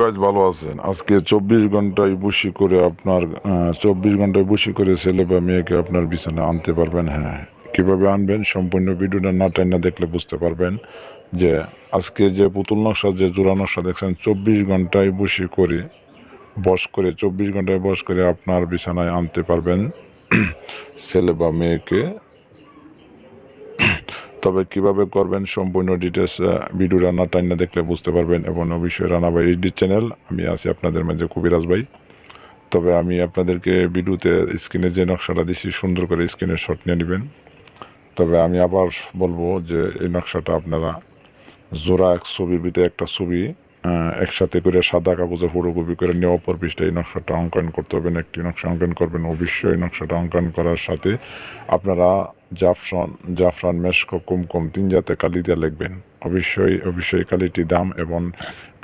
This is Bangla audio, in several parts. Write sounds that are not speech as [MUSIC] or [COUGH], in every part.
কাজ ভালো আছেন। আজকে চব্বিশ ঘন্টায় বসি করে আপনার চব্বিশ ঘন্টায় বসি করে ছেলে বা মেয়েকে আপনার বিছানায় আনতে পারবেন হ্যাঁ। কীভাবে আনবেন সম্পূর্ণ ভিডিওটা না টাইনা দেখলে বুঝতে পারবেন যে আজকে যে পুতুল নকশা, যে জোড়া নকশা দেখছেন, চব্বিশ ঘন্টায় বসি করে বস করে, চব্বিশ ঘন্টায় বস করে আপনার বিছানায় আনতে পারবেন। [CLEARS THROAT] ছেলে বা মেয়েকে তবে কীভাবে করবেন সম্পূর্ণ ডিটেলস ভিডিও রান্না টাইনা দেখলে বুঝতে পারবেন এবং অবশ্যই রান্না ভাই এইচডি চ্যানেল আমি আছি আপনাদের মাঝে কবিরাজ ভাই। তবে আমি আপনাদেরকে ভিডিওতে স্ক্রিনে যে নকশাটা দিছি, সুন্দর করে স্ক্রিনে শট নিয়ে নেবেন। তবে আমি আবার বলব যে এই নকশাটা আপনারা জোড়া এক ছবির ভিতরে একটা ছবি একসাথে করে সাদা কাগজে ফটোকপি করে নিয়ে অপর এই নকশাটা অঙ্কন করতে হবেন একটি নকশা অঙ্কন করবেন, অবশ্যই এই নকশাটা অঙ্কন করার সাথে আপনারা জাফরান জাফরান, মেশকো, কুমকুম, তিন জাতে কালি দিয়ে লিখবেন। অবশ্যই অবশ্যই কালিটি দাম এবং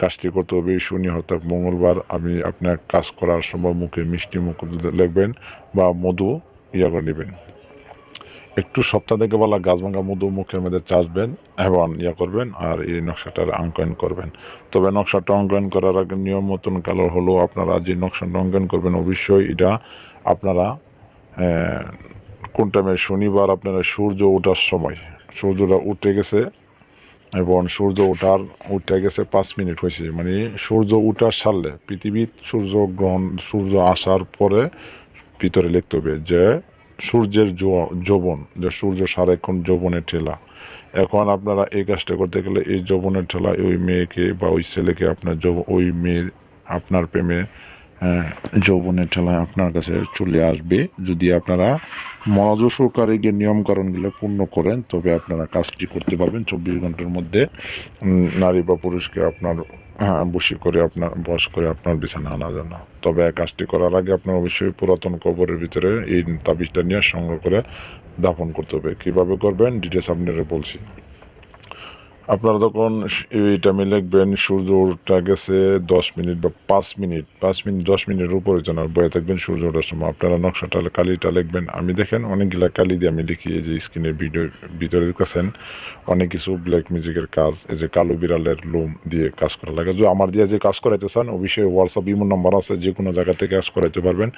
কাজটি করতে হবে শনি হত্যা মঙ্গলবার আমি আপনার কাজ করার সময় মুখে মিষ্টি মুখ লিখবেন বা মধু ইয়া করে নেবেন। একটু সপ্তাহ থেকে বলা গাছ ভাঙা মধু মুখের মধ্যে চাষবেন এবং ইয়া করবেন আর এই নকশাটার অঙ্কন করবেন। তবে নকশাটা অঙ্কন করার আগে নিয়ম মতন কালার হলো আপনারা যে নকশাটা অঙ্কন করবেন অবশ্যই এটা আপনারা কোন টাইমে শনিবার আপনারা সূর্য ওঠার সময়, সূর্যটা উঠে গেছে এবং সূর্য ওঠার, উঠে গেছে পাঁচ মিনিট হয়েছে। মানে সূর্য উঠার সারলে পৃথিবীর সূর্য গ্রহণ, সূর্য আসার পরে ভিতরে লিখতে হবে যে সূর্যের যৌবন যে সূর্য সারাক্ষণ যৌবনের ঠেলা। এখন আপনারা এই কাজটা করতে গেলে এই যৌবনের ঠেলা ওই মেয়েকে বা ওই ছেলেকে আপনার ওই মেয়ের আপনার প্রেমে হ্যাঁ, যৌবনের ঠেলায় আপনার কাছে চলে আসবে। যদি আপনারা মনোযোগ সহকারে গিয়ে নিয়মকানুনগুলো পূর্ণ করেন তবে আপনারা কাজটি করতে পারবেন। চব্বিশ ঘণ্টার মধ্যে নারী বা পুরুষকে আপনার বসি করে আপনার, বস করে আপনার বিছানা আনা না তবে কাজটি করার আগে আপনার অবশ্যই পুরাতন কবরের ভিতরে এই তাবিজটা নিয়ে সংগ্রহ করে দাফন করতে হবে। কীভাবে করবেন ডিটেলস আপনারা বলছি। আপনারা তখন এই টাইমে লিখবেন, সূর্য ওঠা গেছে দশ মিনিট বা পাঁচ মিনিট। পাঁচ মিনিট, দশ মিনিটের উপরে যেন বয়ে থাকবেন সূর্য ওঠার সময়। আপনারা নকশাটা, কালিটা লিখবেন। আমি দেখেন অনেকগুলা কালি দিয়ে আমি লিখি, এই যে স্ক্রিনের ভিডিও ভিতরে দেখতেছেন অনেক কিছু ব্ল্যাক মিউজিকের কাজ, এই যে কালো বিড়ালের লোম দিয়ে কাজ করা লাগে। যে আমার দিয়ে যে কাজ করাইতে চান, অবশ্যই হোয়াটসঅ্যাপ ইমো নাম্বার আছে, যে কোনো জায়গা থেকে কাজ করাইতে পারবেন।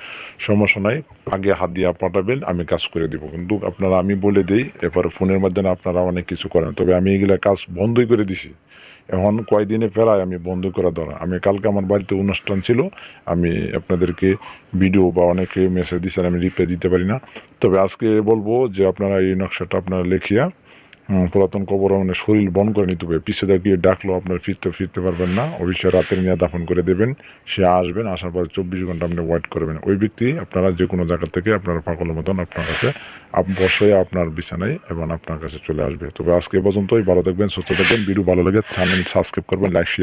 সমস্যা নাই, আগে হাত দিয়ে পাঠাবেন, আমি কাজ করে দিব। কিন্তু আপনারা, আমি বলে দিই, এরপরে ফোনের মাধ্যমে আপনারা অনেক কিছু করেন। তবে আমি এগুলা কাজ বন্ধই করে দিছি। এখন কয়দিনে ফেরায় আমি বন্ধ করা ধরা। আমি কালকে আমার বাড়িতে অনুষ্ঠান ছিল। আমি আপনাদেরকে ভিডিও বা অনেকে মেসেজ দিচ্ছেন আমি রিপ্লাই দিতে পারি না। তবে আজকে বলব যে আপনারা এই নকশাটা আপনারা লেখিয়া পুরাতন কবর মানে শরীর বন করে নিতে হবে। পিছিয়ে গিয়ে ডাকলো, আপনার ফিরতে ফিরতে পারবেন না। অবশ্যই রাতের নিয়ে দাফন করে দেবেন। সে আসবেন, আসার পর চব্বিশ ঘণ্টা আপনি ওয়েট করবেন। ওই ব্যক্তি আপনারা যে কোনো জায়গা থেকে আপনার পাগলের মতন আপনার কাছে বসে আপনার বিছানায় এবং আপনার কাছে চলে আসবে। তবে আজকে পর্যন্তই। ভালো থাকবেন, সুস্থ থাকবেন। ভিডিও ভালো লাগে চ্যানেল সাবস্ক্রাইব করবেন লাইক